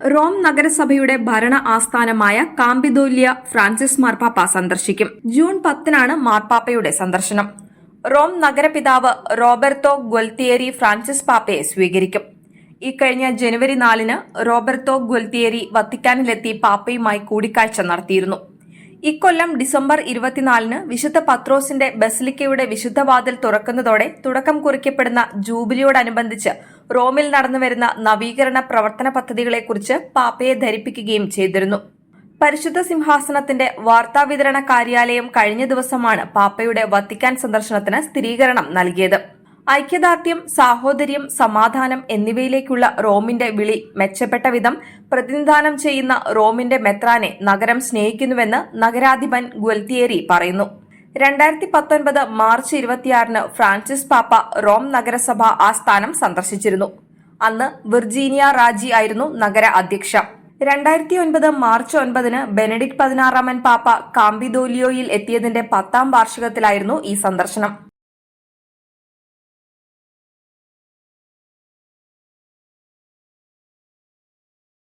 Rome നഗരസഭയുടെ ഭരണ ആസ്ഥാനമായ കാമ്പിദോല്യ ഫ്രാൻസിസ് മാർപ്പാപ്പ സന്ദർശിക്കും. ജൂൺ പത്തിനാണ് മാർപ്പാപ്പയുടെ സന്ദർശനം. റോം നഗരപിതാവ് റോബർട്ടോ ഗൊൽത്തിയേരി ഫ്രാൻസിസ് പാപ്പയെ സ്വീകരിക്കും. ഇക്കഴിഞ്ഞ ജനുവരി നാലിന് റോബർട്ടോ ഗൊൽത്തിയേരി വത്തിക്കാനിലെത്തി പാപ്പയുമായി കൂടിക്കാഴ്ച നടത്തിയിരുന്നു. ഇക്കൊല്ലം ഡിസംബർ ഇരുപത്തിനാലിന് വിശുദ്ധ പത്രോസിന്റെ ബസിലിക്കയുടെ വിശുദ്ധവാതിൽ തുറക്കുന്നതോടെ തുടക്കം കുറിക്കപ്പെടുന്ന ജൂബിലിയോടനുബന്ധിച്ച് റോമിൽ നടന്നുവരുന്ന നവീകരണ പ്രവർത്തന പദ്ധതികളെക്കുറിച്ച് പാപ്പയെ ധരിപ്പിക്കുകയും ചെയ്തിരുന്നു. പരിശുദ്ധ സിംഹാസനത്തിന്റെ വാർത്താവിതരണ കാര്യാലയം കഴിഞ്ഞ ദിവസമാണ് പാപ്പയുടെ വത്തിക്കാൻ സന്ദർശനത്തിന് സ്ഥിരീകരണം നൽകിയത്. ഐക്യദാർഢ്യം സാഹോദര്യം സമാധാനം എന്നിവയിലേക്കുള്ള റോമിന്റെ വിളി മെച്ചപ്പെട്ട വിധം പ്രതിനിധാനം ചെയ്യുന്ന റോമിന്റെ മെത്രാനെ നഗരം സ്നേഹിക്കുന്നുവെന്ന് നഗരാധിപൻ ഗുൽത്തിയേരി പറയുന്നു. രണ്ടായിരത്തി പത്തൊൻപത് മാർച്ച് ഇരുപത്തിയാറിന് ഫ്രാൻസിസ് പാപ്പ റോം നഗരസഭ ആസ്ഥാനം സന്ദർശിച്ചിരുന്നു. അന്ന് വിർജീനിയ റാജി ആയിരുന്നു നഗര അധ്യക്ഷ. രണ്ടായിരത്തി ഒൻപത് മാർച്ച് ഒൻപതിന് ബെനഡിക്ട് പതിനാറാമൻ പാപ്പ കാമ്പിദോലിയോയിൽ എത്തിയതിന്റെ പത്താം വാർഷികത്തിലായിരുന്നു ഈ സന്ദർശനം.